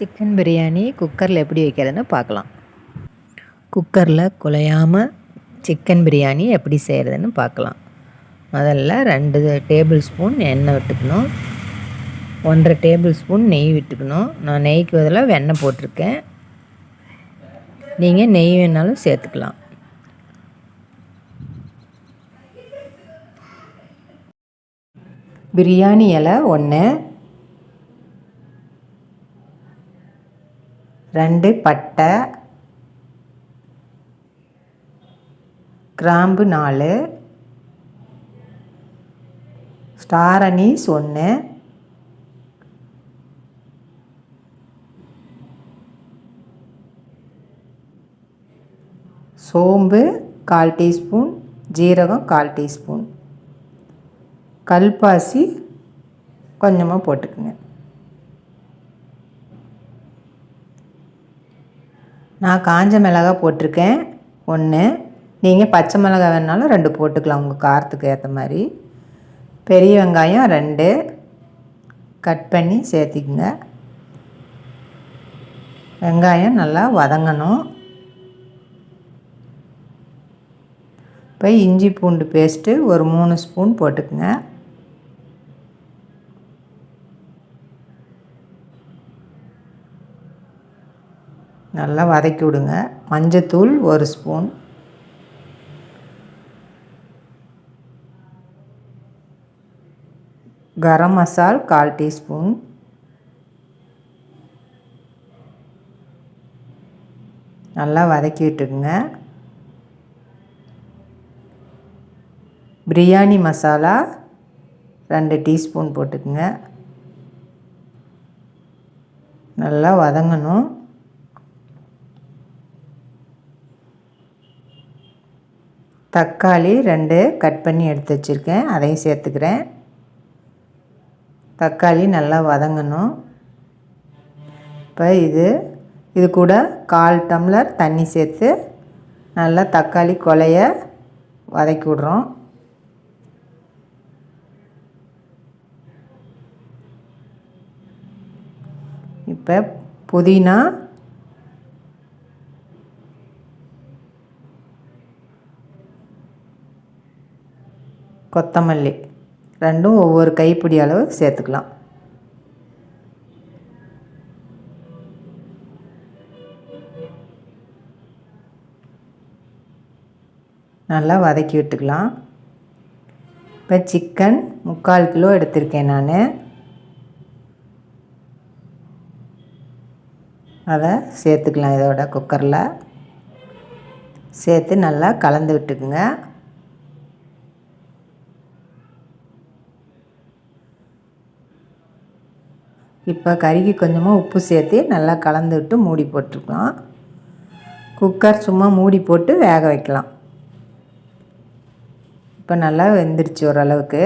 Chicken biryani குக்கரில் எப்படி வைக்கிறதுன்னு பார்க்கலாம். குக்கரில் குலையாமல் சிக்கன் பிரியாணி எப்படி செய்கிறதுன்னு பார்க்கலாம். முதல்ல ரெண்டு டேபிள் ஸ்பூன் எண்ணெய் விட்டுக்கணும். ஒன்றரை டேபிள் ஸ்பூன் நெய் விட்டுக்கணும். நான் நெய்க்கு பதிலாக வெண்ணெய் போட்டிருக்கேன். நீங்கள் நெய் வேணாலும் சேர்த்துக்கலாம். பிரியாணி இலை ஒன்று ரெண்டு பட்டை கிராம்பு நாலு ஸ்டார் அனீஸ் ஒன்று சோம்பு கால் டீஸ்பூன் ஜீரகம் கால் டீஸ்பூன். கல்பாசி கொஞ்சமாக போட்டுக்குங்க. நான் காஞ்ச மிளகா போட்டிருக்கேன். ஒன்று நீங்கள் பச்சை மிளகா வேணாலும் ரெண்டு போட்டுக்கலாம் உங்கள் காரத்துக்கு ஏற்ற மாதிரி. பெரிய வெங்காயம் ரெண்டு. கட் பண்ணி சேர்த்திக்குங்க. வெங்காயம் நல்லா வதங்கணும். இப்போ இஞ்சி பூண்டு பேஸ்ட்டு ஒரு மூணு ஸ்பூன் போட்டுக்குங்க. நல்லா வதக்கி விடுங்க. மஞ்சத்தூள் ஒரு ஸ்பூன். கரம் மசால் கால் டீஸ்பூன். நல்லா வதக்கி விட்டுக்குங்க. பிரியாணி மசாலா ரெண்டு டீஸ்பூன் போட்டுக்குங்க. நல்லா வதங்கணும். தக்காளி ரெண்டு கட் பண்ணி எடுத்து வச்சுருக்கேன். அதையும் சேர்த்துக்கிறேன். தக்காளி நல்லா வதங்கணும். இப்போ இது இது கூட கால் டம்ளர் தண்ணி சேர்த்து நல்லா தக்காளி கொலைய வதக்கி விட்றோம். இப்போ புதினா கொத்தமல்லி ரெண்டும் ஒவ்வொரு கைப்பிடி அளவு சேர்த்துக்கலாம். நல்லா வதக்கி விட்டுக்கலாம். இப்போ சிக்கன் முக்கால் கிலோ எடுத்திருக்கேன் நான். அதை சேர்த்துக்கலாம் இதோட குக்கரில் சேர்த்து நல்லா கலந்து விட்டுக்குங்க. இப்போ கறிக்கு கொஞ்சமாக உப்பு சேர்த்து நல்லா கலந்து விட்டு மூடி போட்டுக்கலாம். குக்கர் சும்மா மூடி போட்டு வேக வைக்கலாம். இப்போ நல்லா வெந்துருச்சு ஓரளவுக்கு.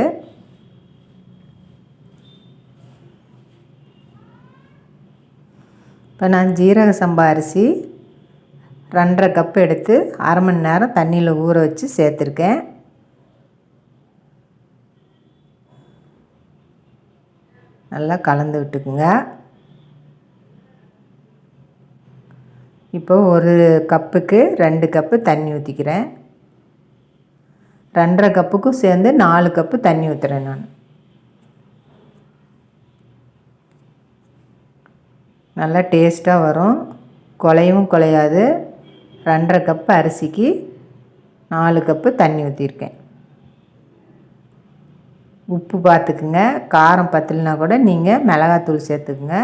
இப்போ நான் ஜீரக சம்பா அரிசி ரெண்டரை கப் எடுத்து அரை மணி நேரம் தண்ணியில் ஊற வச்சு சேர்த்துருக்கேன். நல்லா கலந்து விட்டுக்குங்க. இப்போ ஒரு கப்புக்கு ரெண்டு கப்பு தண்ணி ஊற்றிக்கிறேன் ரெண்டரை கப்புக்கும் சேர்ந்து நாலு கப்பு தண்ணி ஊற்றுறேன் நான். நல்லா டேஸ்ட்டாக வரும். குலையும் குலையாது. ரெண்டரை கப்பு அரிசிக்கு நாலு கப்பு தண்ணி ஊற்றிருக்கேன் உப்பு பார்த்துக்குங்க. காரம் பத்தலைனா கூட நீங்கள் மிளகாத்தூள் சேர்த்துக்குங்க.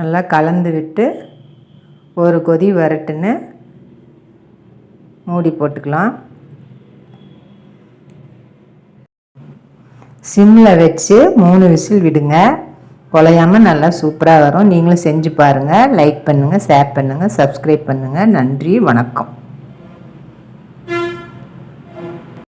நல்லா கலந்து விட்டு ஒரு கொதி வரட்டுன்னு மூடி போட்டுக்கலாம். சிம்மில் வச்சு மூணு விசில் விடுங்க. குலையாமல் நல்லா சூப்பராக வரும். நீங்களும் செஞ்சு பாருங்கள் லைக் பண்ணுங்கள் ஷேர் பண்ணுங்கள் சப்ஸ்கிரைப் பண்ணுங்கள் நன்றி வணக்கம்.